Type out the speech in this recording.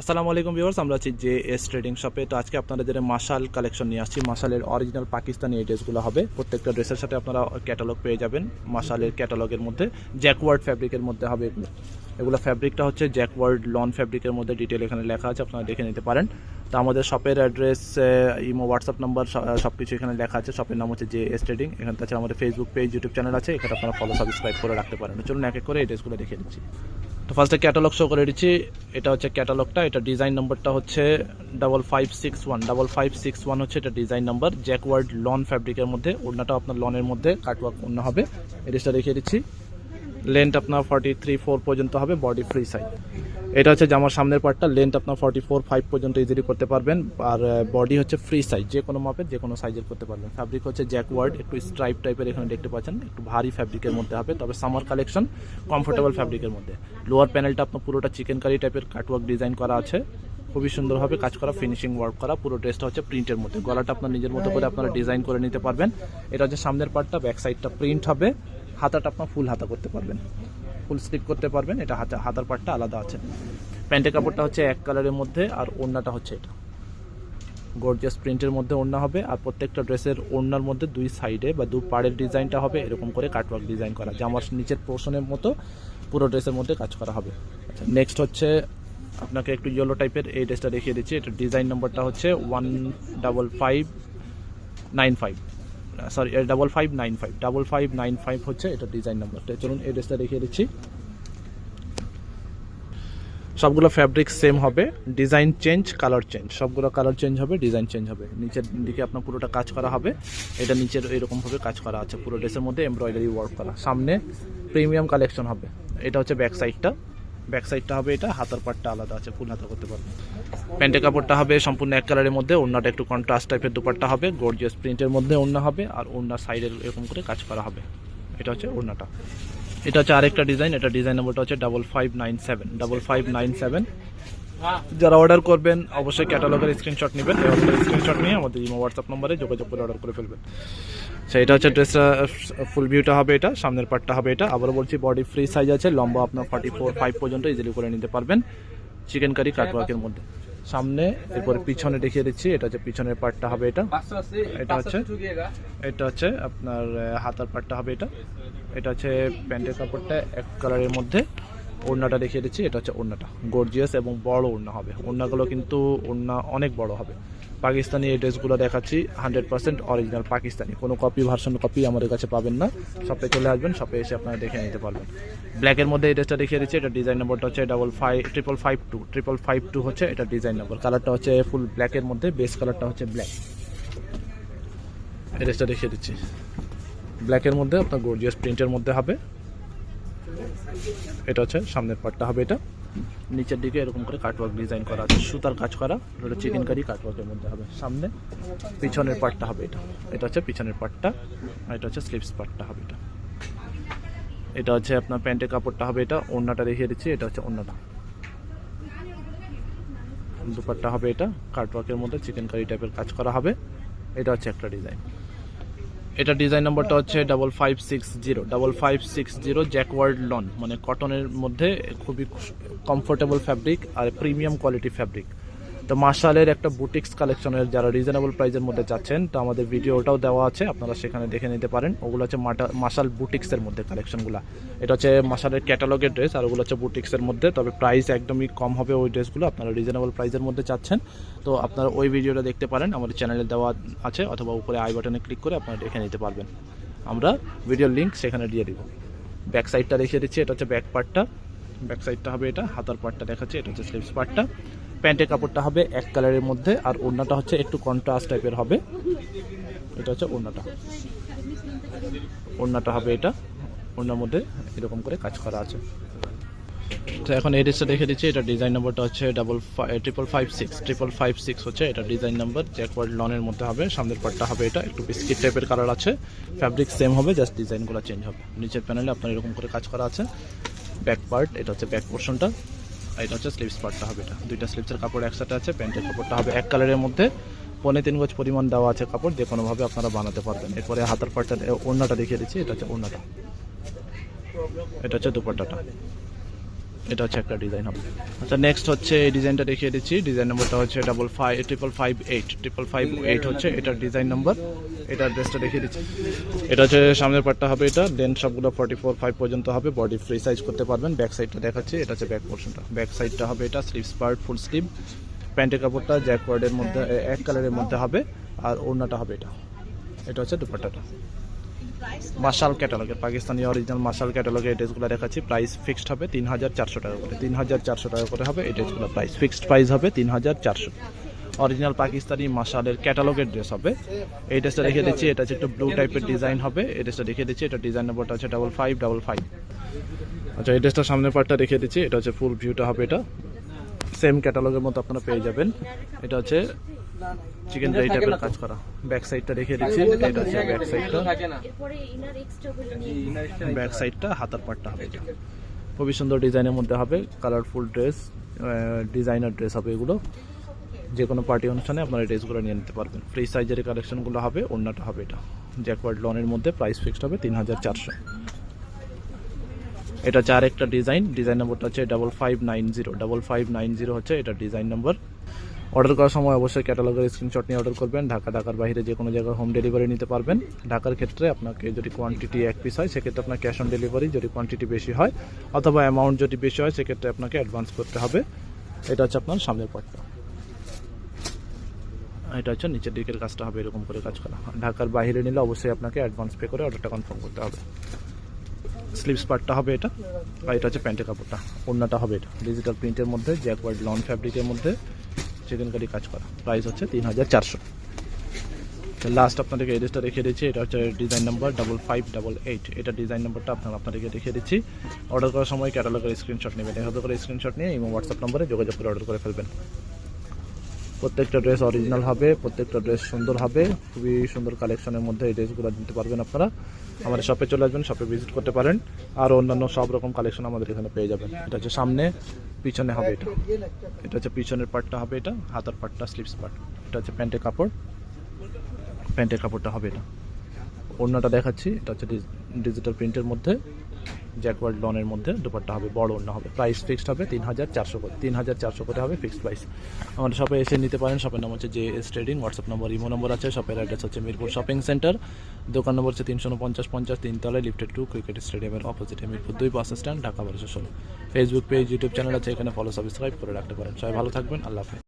আসসালামু আলাইকুম ভিউয়ার্স, আমরা আছি জে এস ট্রেডিং শপে। তো আজকে আপনারা যেটা মাশাল কালেকশন নিয়ে আসছি। মাশালের অরিজিনাল পাকিস্তানি ড্রেসগুলো হবে। প্রত্যেকটা ড্রেসের সাথে আপনারা ক্যাটালগ পেয়ে যাবেন। মাশালের ক্যাটালগের মধ্যে জ্যাকওয়ার্ড ফ্যাব্রিকের মধ্যে হবে এগুলো। এগুলো ফ্যাব্রিকটা হচ্ছে জ্যাকওয়ার্ড লন ফ্যাব্রিকের মধ্যে ডিটেল এখানে লেখা আছে, আপনারা দেখে নিতে পারেন। তো আমাদের শপের অ্যাড্রেস ইমো হোয়াটসঅ্যাপ নাম্বার সব কিছু এখানে লেখা আছে। শপের নাম হচ্ছে জে এস ট্রেডিং এখানে তাছাড়া আমাদের ফেসবুক পেজ ইউটিউব চ্যানেল আছে। এখানে আপনারা ফলো সাবস্ক্রাইব করে রাখতে পারেন। চলুন এক এক করে এই ড্রেসগুলো দেখে দিচ্ছি তো ফার্স্টে ক্যাটালগ শো করে দিচ্ছি। এটা হচ্ছে ক্যাটালগটা এটা ডিজাইন নাম্বারটা হচ্ছে double five six one double five six one হচ্ছে এটা ডিজাইন নাম্বার জ্যাকওয়ার্ড লন ফ্যাব্রিকের মধ্যে। ওড়নাটা আপনার লনের মধ্যে কাটওয়ার্ক ওড়না হবে। এডিসটা দেখিয়ে দিচ্ছি। লেন্থ আপনার ফর্টি থ্রি ফোর পর্যন্ত হবে বডি ফ্রি সাইজ এটা হচ্ছে জামার সামনের পার্টটা লেন্থ আপনার ফর্টি ফোর ফাইভ পর্যন্ত ইজিলি করতে পারবেন। আর বডি হচ্ছে ফ্রি সাইজ যে কোনো মাপের, যে কোনো সাইজের করতে পারবেন। ফ্যাব্রিক হচ্ছে জ্যাকওয়ার্ড একটু স্ট্রাইপ টাইপের এখানে দেখতে পাচ্ছেন, একটু ভারী ফ্যাব্রিকের মধ্যে হবে। তবে সামার কালেকশন কমফোর্টেবল ফ্যাব্রিকের মধ্যে। লোয়ার প্যানেলটা আপনার পুরোটা চিকেন কারি টাইপের কাটওয়ার্ক ডিজাইন করা আছে। খুবই সুন্দরভাবে কাজ করা ফিনিশিং ওয়ার্ক করা, পুরো ড্রেসটা হচ্ছে প্রিন্টের মধ্যে। গলাটা আপনার নিজের মতো করে আপনারা ডিজাইন করে নিতে পারবেন। এটা হচ্ছে সামনের পার্টটা ব্যাক সাইডটা প্রিন্ট হবে। হাতাটা আপনার ফুল হাতা করতে পারবেন। ফুল স্লিপ করতে পারবেন, এটা হাতা, হাতার পার্টটা আলাদা আছে। প্যান্টের কাপড়টা হচ্ছে এক কালারের মধ্যে আর ওড়নাটা হচ্ছে এটা। গর্জিয়াস প্রিন্টের মধ্যে ওড়না হবে আর প্রত্যেকটা ড্রেসের ওড়নার মধ্যে দুই সাইডে বা দু পাড়ের ডিজাইনটা হবে, এরকম করে কাটওয়ার্ক ডিজাইন করা। জামার নিচের পোর্শনের মতো পুরো ড্রেসের মধ্যে কাজ করা হবে। আচ্ছা নেক্সট হচ্ছে আপনাকে একটু ইয়েলো টাইপের এই ড্রেসটা দেখিয়ে দিচ্ছি। এটা ডিজাইন নম্বরটা হচ্ছে one double five nine five sorry double five nine five double five nine five হচ্ছে এটা ডিজাইন নাম্বারটা চলুন এই ড্রেসটা দেখিয়ে দিচ্ছি। সবগুলো ফ্যাব্রিক সেম হবে। ডিজাইন চেঞ্জ কালার চেঞ্জ সবগুলো কালার চেঞ্জ হবে ডিজাইন চেঞ্জ হবে। নিচের দিকে আপনার পুরোটা কাজ করা হবে। এটা নিচের এরকমভাবে কাজ করা আছে। পুরো ড্রেসের মধ্যে এমব্রয়ডারি ওয়ার্ক করা। সামনে প্রিমিয়াম কালেকশন হবে। এটা হচ্ছে ব্যাক সাইডটা ব্যাক সাইডটা হবে এটা। হাতার পাটটা আলাদা আছে। ফুল হাতা করতে পারবেন। প্যান্টের কাপড়টা হবে সম্পূর্ণ এক কালারের মধ্যে, ওড়নাটা একটু কন্ট্রাস্ট টাইপের দুপাট্টা হবে গর্জিয়াস প্রিন্টের মধ্যে ওড়না হবে, আর ওড়নার সাইডের এরকম করে কাজ করা হবে। এটা হচ্ছে ওড়নাটা। এটা হচ্ছে আরেকটা ডিজাইন এটা ডিজাইন নম্বরটা হচ্ছে double five nine seven double five nine seven যারা অর্ডার করবেন, অবশ্যই ক্যাটালগের স্ক্রিনশট নেবেন স্ক্রিনশট নিয়ে আমাদের ইমো হোয়াটসঅ্যাপ নম্বরে যোগাযোগ করে অর্ডার করে ফেলবেন। আচ্ছা এটা হচ্ছে ড্রেসটা ফুল ভিউটা হবে এটা, সামনের পার্টটা হবে এটা। আবারও বলছি বডি ফ্রি সাইজ আছে, লম্বা আপনার ফর্টি ফোর ফাইভ পর্যন্ত ইজিলি করে নিতে পারবেন। চিকেন কারি কাটওয়ার্কের মধ্যে। সামনে, এরপরে পিছনে দেখিয়ে দিচ্ছি, এটা হচ্ছে পিছনের পার্টটা হবে এটা। এটা হচ্ছে এটা হচ্ছে আপনার হাতার পার্টটা হবে এটা। এটা হচ্ছে প্যান্টের কাপড়টা এক কালারের মধ্যে। ওড়নাটা দেখিয়ে দিচ্ছি, এটা হচ্ছে ওড়নাটা। গর্জিয়াস এবং বড় ওড়না হবে। ওড়নাগুলো কিন্তু ওড়না অনেক বড় হবে। পাকিস্তানি এই ড্রেসগুলো দেখাচ্ছি হান্ড্রেড পার্সেন্ট অরিজিনাল পাকিস্তানি। কোনো কপি ভার্সন কপি আমাদের কাছে পাবেন না। শপে চলে আসবেন শপে এসে আপনারা দেখে নিতে পারবেন। ব্ল্যাকের মধ্যে এই ড্রেসটা দেখিয়ে দিচ্ছি, এটা ডিজাইন নাম্বারটা হচ্ছে double five triple five two triple five two হচ্ছে এটা ডিজাইন নাম্বার কালারটা হচ্ছে ফুল ব্ল্যাকের মধ্যে বেস কালারটা হচ্ছে ব্ল্যাক এই ড্রেসটা দেখিয়ে দিচ্ছি। ব্ল্যাকের মধ্যে আপনার গর্জিয়াস প্রিন্টের মধ্যে হবে। এটা হচ্ছে সামনের পার্টটা হবে এটা। নিচের দিকে এরকম করে কাটওয়ার্ক ডিজাইন করা আছে সুতার কাজ করা এটা চিকেন কারি কাটওয়ার্কের মধ্যে হবে সামনে পিছনের পার্টটা হবে এটা এটা হচ্ছে পিছনের পার্টটা আর এটা হচ্ছে স্লিপস পার্টটা হবে এটা। এটা হচ্ছে আপনার প্যান্টের কাপড়টা হবে এটা ওড়নাটা দেখিয়ে দিচ্ছি এটা হচ্ছে ওড়নাটা। দুপাট্টা হবে এটা কাটওয়ার্কের মধ্যে চিকেন কারি টাইপের কাজ করা হবে এটা হচ্ছে একটা ডিজাইন এটা ডিজাইন নাম্বারটা হচ্ছে double five six zero double five six zero jacquard lawn মানে কটনের মধ্যে খুবই কমফোর্টেবল ফ্যাব্রিক আর প্রিমিয়াম কোয়ালিটি ফ্যাব্রিক তো মার্শালের একটা বুটিক্স কালেকশনের যারা রিজনেবল প্রাইসের মধ্যে চাচ্ছেন তো আমাদের ভিডিওটাও দেওয়া আছে, আপনারা সেখানে দেখে নিতে পারেন। ওগুলো হচ্ছে মার্শাল বুটিক্সের মধ্যে কালেকশনগুলো। এটা হচ্ছে মার্শালের ক্যাটালগের ড্রেস আর ওগুলো হচ্ছে বুটিক্সের মধ্যে। তবে প্রাইস একদমই কম হবে ওই ড্রেসগুলো আপনারা রিজনেবল প্রাইসের মধ্যে চাচ্ছেন। তো আপনারা ওই ভিডিওটা দেখতে পারেন, আমাদের চ্যানেলে দেওয়া আছে, অথবা উপরে আই বাটনে ক্লিক করে আপনারা দেখে নিতে পারবেন। আমরা ভিডিওর লিঙ্ক সেখানে দিয়ে দিব। ব্যাক সাইডটা দেখিয়ে দিচ্ছি, এটা হচ্ছে ব্যাক পার্টটা ব্যাক সাইডটা হবে এটা, হাতার পার্টটা দেখাচ্ছে, এটা হচ্ছে স্লিভস পার্টটা প্যান্টের কাপড়টা হবে এক কালারের মধ্যে, আর ওড়নাটা হচ্ছে একটু কন্ট্রাস্ট টাইপের হবে। এটা হচ্ছে ওড়নাটা। ওড়নাটা হবে এটা। ওড়নার মধ্যে এরকম করে কাজ করা আছে। তো এখন এই ড্রেসটা দেখে দিচ্ছি। এটা ডিজাইন নাম্বারটা হচ্ছে double triple five six triple five six হচ্ছে এটা ডিজাইন নাম্বার। জ্যাকওয়ার্ড লনের মধ্যে হবে, সামনের পার্টটা হবে এটা। একটু বিস্কিট টাইপের কালার আছে। ফ্যাব্রিক সেম হবে জাস্ট ডিজাইনগুলো চেঞ্জ হবে। নিচের প্যানেলে আপনার এরকম করে কাজ করা আছে। ব্যাক পার্ট এটা হচ্ছে ব্যাক পোর্শনটা এটা হচ্ছে স্লিপস পার্টটা হবে এটা। দুইটা স্লিপসের কাপড় একসাথে আছে, প্যান্টের কাপড়টা হবে এক কালারের মধ্যে। পনেরো তিন গজ পরিমাণ দেওয়া আছে কাপড়, যে কোনোভাবে আপনারা বানাতে পারবেন। এরপরে হাতার পার্টটা ওড়নাটা দেখিয়ে দিচ্ছি, এটা হচ্ছে ওড়নাটা। এটা হচ্ছে দুপাট্টাটা। এটা হচ্ছে একটা ডিজাইন হবে। আচ্ছা নেক্সট হচ্ছে এই ডিজাইনটা দেখিয়ে দিচ্ছি। ডিজাইন নম্বরটা হচ্ছে double five triple five eight triple five eight হচ্ছে এটার ডিজাইন নাম্বার এটা ড্রেসটা দেখিয়ে দিচ্ছি। এটা হচ্ছে সামনের পার্টটা হবে এটা। দেন সবগুলো ফর্টি ফোর ফাইভ পর্যন্ত হবে। বডি ফ্রি সাইজ করতে পারবেন। ব্যাক সাইডটা দেখাচ্ছি। এটা হচ্ছে ব্যাক পোর্শনটা ব্যাক সাইডটা হবে এটা স্লিভস পার্ট ফুল স্লিভ প্যান্টের কাপড়টা জ্যাকওয়ার্ডের মধ্যে, এক কালারের মধ্যে হবে। আর ওড়নাটা হবে এটা। এটা হচ্ছে দুপাট্টাটা। মার্শাল ক্যাটালগের, পাকিস্তানি অরিজিনাল মার্শাল ক্যাটালগের এই ড্রেসগুলো দেখাচ্ছি। প্রাইস ফিক্সড হবে তিন হাজার চারশো টাকা করে। তিন হাজার চারশো টাকা করে হবে এই ড্রেসগুলো প্রাইস ফিক্সড প্রাইস হবে তিন হাজার চারশো। অরিজিনাল পাকিস্তানি মার্শালের ক্যাটালগের ড্রেস হবে। এই ড্রেসটা রেখে দিচ্ছি, এটা হচ্ছে একটু ব্লু টাইপের ডিজাইন হবে। এই ড্রেসটা রেখে দিচ্ছি, এটা ডিজাইন নম্বরটা হচ্ছে ডাবল ফাইভ ডাবল ফাইভ আচ্ছা এই ড্রেসটা সামনের পার্টটা রেখে দিচ্ছি, এটা হচ্ছে ফুল ভিউটা হবে এটা। সেম ক্যাটালগের মতো আপনারা পেয়ে যাবেন। এটা হচ্ছে চিকেন ড্রাই টাইপের কাজ করা। ব্যাক সাইডটা রেখে দিচ্ছি এটা হচ্ছে ব্যাক সাইডটা এরপরে ইনার এক্সট্রা করে নিয়ে ব্যাক সাইডটা হাতার পাটটা হবে এটা। খুবই সুন্দর ডিজাইনের মধ্যে হবে কালারফুল ড্রেস ডিজাইনার ড্রেস হবে এগুলো। যে কোনো পার্টি অনুষ্ঠানে আপনারা এই ড্রেসগুলো নিয়ে নিতে পারবেন। ফ্রি সাইজের কালেকশনগুলো হবে অন্যটা হবে এটা। জ্যাকওয়ার্ড লনের মধ্যে প্রাইস ফিক্সড হবে তিন হাজার চারশো। এটা হচ্ছে আরেকটা ডিজাইন ডিজাইন নম্বরটা হচ্ছে double five nine zero double five nine zero হচ্ছে এটা ডিজাইন নম্বর অর্ডার করার সময় অবশ্যই ক্যাটালগের স্ক্রিনশট নিয়ে অর্ডার করবেন। ঢাকা, ঢাকার বাইরে যে কোনো জায়গায় হোম ডেলিভারি নিতে পারবেন। ঢাকার ক্ষেত্রে আপনাকে যদি কোয়ান্টিটি এক পিস হয়, সেক্ষেত্রে আপনার ক্যাশ অন ডেলিভারি যদি কোয়ান্টিটি বেশি হয়, অথবা অ্যামাউন্ট যদি বেশি হয়, সেক্ষেত্রে আপনাকে অ্যাডভান্স করতে হবে। এটা হচ্ছে আপনার সামনের পার্টটা এটা হচ্ছে নিচের দিকের কাজটা হবে, এরকম করে কাজ করা। ঢাকার বাইরে নিলে অবশ্যই আপনাকে অ্যাডভান্স পে করে অর্ডারটা কনফার্ম করতে হবে। স্লিভস পার্টটা হবে এটা, আর এটা হচ্ছে প্যান্টের কাপড়টা। ওড়নাটা হবে এটা। ডিজিটাল প্রিন্টের মধ্যে জ্যাকওয়ার্ড লন ফ্যাব্রিকের মধ্যে চিকেন কারি কাজ করা। প্রাইস হচ্ছে তিন হাজার চারশো লাস্ট আপনাদেরকে এড্রেসটা রেখে দিচ্ছি। এটা হচ্ছে design number double five double eight এটা ডিজাইন নাম্বারটা আপনার আপনাদেরকে রেখে দিচ্ছি। অর্ডার করার সময় ক্যাটালগের স্ক্রিনশট নেবেন। এভাবে করে স্ক্রিনশট নিয়ে এবং হোয়াটসঅ্যাপ নম্বরে যোগাযোগ করে অর্ডার করে ফেলবেন। প্রত্যেকটা ড্রেস অরিজিনাল হবে, প্রত্যেকটা ড্রেস সুন্দর হবে। খুবই সুন্দর কালেকশনের মধ্যে এই ড্রেসগুলো নিতে পারবেন আপনারা। আমাদের শপে চলে আসবেন শপে ভিজিট করতে পারেন। আর অন্যান্য সব রকম কালেকশন আমাদের এখানে পেয়ে যাবেন। এটা হচ্ছে সামনে, পিছনে হবে এটা। এটা হচ্ছে পিছনের পার্টটা হবে এটা, হাতার পার্টটা স্লিপস পার্ট এটা হচ্ছে প্যান্টের কাপড়। প্যান্টের কাপড়টা হবে এটা। ওড়নাটা দেখাচ্ছি, এটা হচ্ছে ডিজিটাল প্রিন্টের মধ্যে। জ্যাকওয়ার্ড লনের মধ্যে দুপাট্টা হবে, বড় অন্য হবে। প্রাইস ফিক্সড হবে তিন হাজার চারশো করে তিন হাজার চারশো করে হবে ফিক্সড প্রাইস আমাদের শপে এসে নিতে পারেন শপের নাম হচ্ছে J S trading WhatsApp number imo number আছে শপের অ্যাড্রেস হচ্ছে মিরপুর শপিং সেন্টার দোকান নম্বর হচ্ছে তিনশো পঞ্চাশ পঞ্চাশ, তিনতলায় লিফটেড টু ক্রিকেট স্টেডিয়ামের অপোজিটে মিরপুর দুই বাস স্ট্যান্ড ঢাকা বারোশো ষোলো। ফেসবুক পেজ ইউটিউব চ্যানেল আছে, এখানে ফলো সাবস্ক্রাইব করে রাখতে পারেন। সবাই ভালো থাকবেন, আল্লাহ হাফেজ।